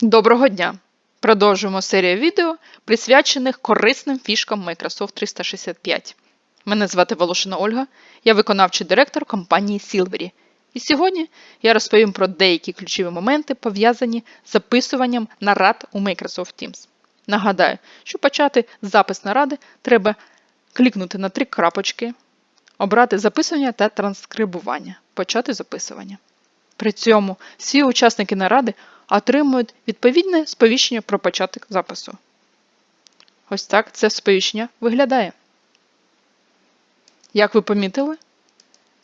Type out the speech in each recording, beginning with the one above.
Доброго дня! Продовжуємо серію відео, присвячених корисним фішкам Microsoft 365. Мене звати Волошина Ольга, я виконавчий директор компанії Silvery. І сьогодні я розповім про деякі ключові моменти, пов'язані з записуванням нарад у Microsoft Teams. Нагадаю, щоб почати запис наради, треба клікнути на три крапочки, обрати записування та транскрибування, почати записування. При цьому всі учасники наради отримують відповідне сповіщення про початок запису. Ось так це сповіщення виглядає. Як ви помітили,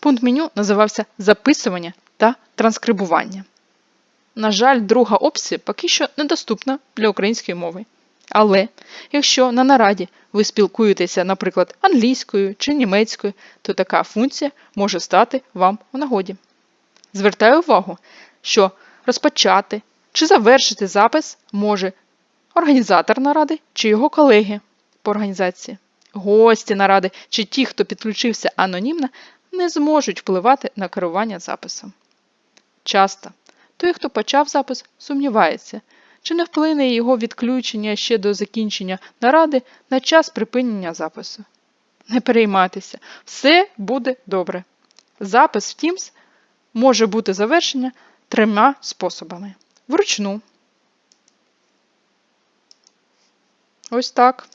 пункт меню називався Записування та транскрибування. На жаль, друга опція поки що недоступна для української мови. Але якщо на нараді ви спілкуєтеся, наприклад, англійською чи німецькою, то така функція може стати вам у нагоді. Звертаю увагу, що розпочати чи завершити запис може організатор наради чи його колеги по організації. Гості наради чи ті, хто підключився анонімно, не зможуть впливати на керування записом. Часто той, хто почав запис, сумнівається, чи не вплине його відключення ще до закінчення наради на час припинення запису. Не переймайтеся, все буде добре. Запис в Teams може бути завершення трьома способами. Вручну. Ось так.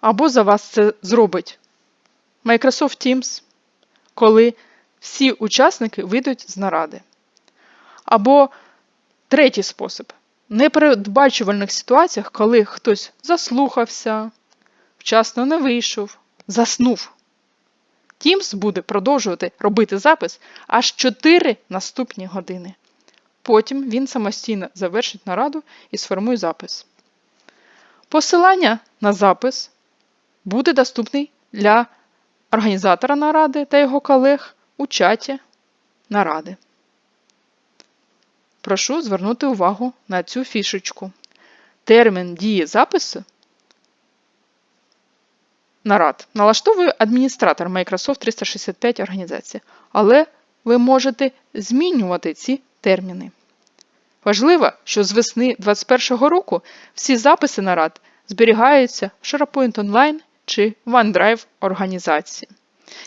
Або за вас це зробить Microsoft Teams, коли всі учасники вийдуть з наради. Або третій спосіб. В непередбачувальних ситуаціях, коли хтось заслухався, вчасно не вийшов, заснув. Teams буде продовжувати робити запис аж 4 наступні години. Потім він самостійно завершить нараду і сформує запис. Посилання на запис буде доступний для організатора наради та його колег у чаті наради. Прошу звернути увагу на цю фішечку. Термін дії запису нарад налаштовує адміністратор Microsoft 365 організації, але ви можете змінювати ці терміни. Важливо, що з весни 2021 року всі записи нарад зберігаються в SharePoint Online чи OneDrive організації.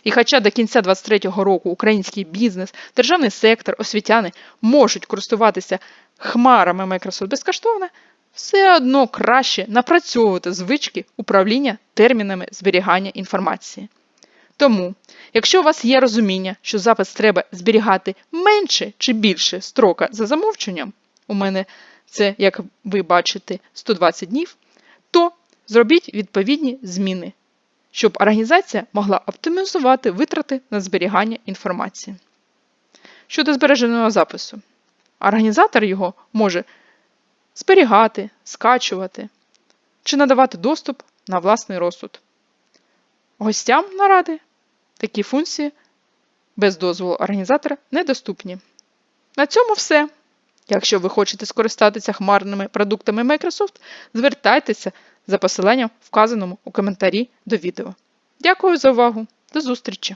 І хоча до кінця 2023 року український бізнес, державний сектор, освітяни можуть користуватися хмарами Microsoft безкоштовно, все одно краще напрацьовувати звички управління термінами зберігання інформації. Тому, якщо у вас є розуміння, що запис треба зберігати менше чи більше строка за замовченням, у мене це, як ви бачите, 120 днів, то зробіть відповідні зміни, щоб організація могла оптимізувати витрати на зберігання інформації. Щодо збереженого запису, організатор його може зберігати, скачувати чи надавати доступ на власний розсуд. Гостям наради такі функції без дозволу організатора недоступні. На цьому все. Якщо ви хочете скористатися хмарними продуктами Microsoft, звертайтеся за посиланням, вказаному у коментарі до відео. Дякую за увагу! До зустрічі!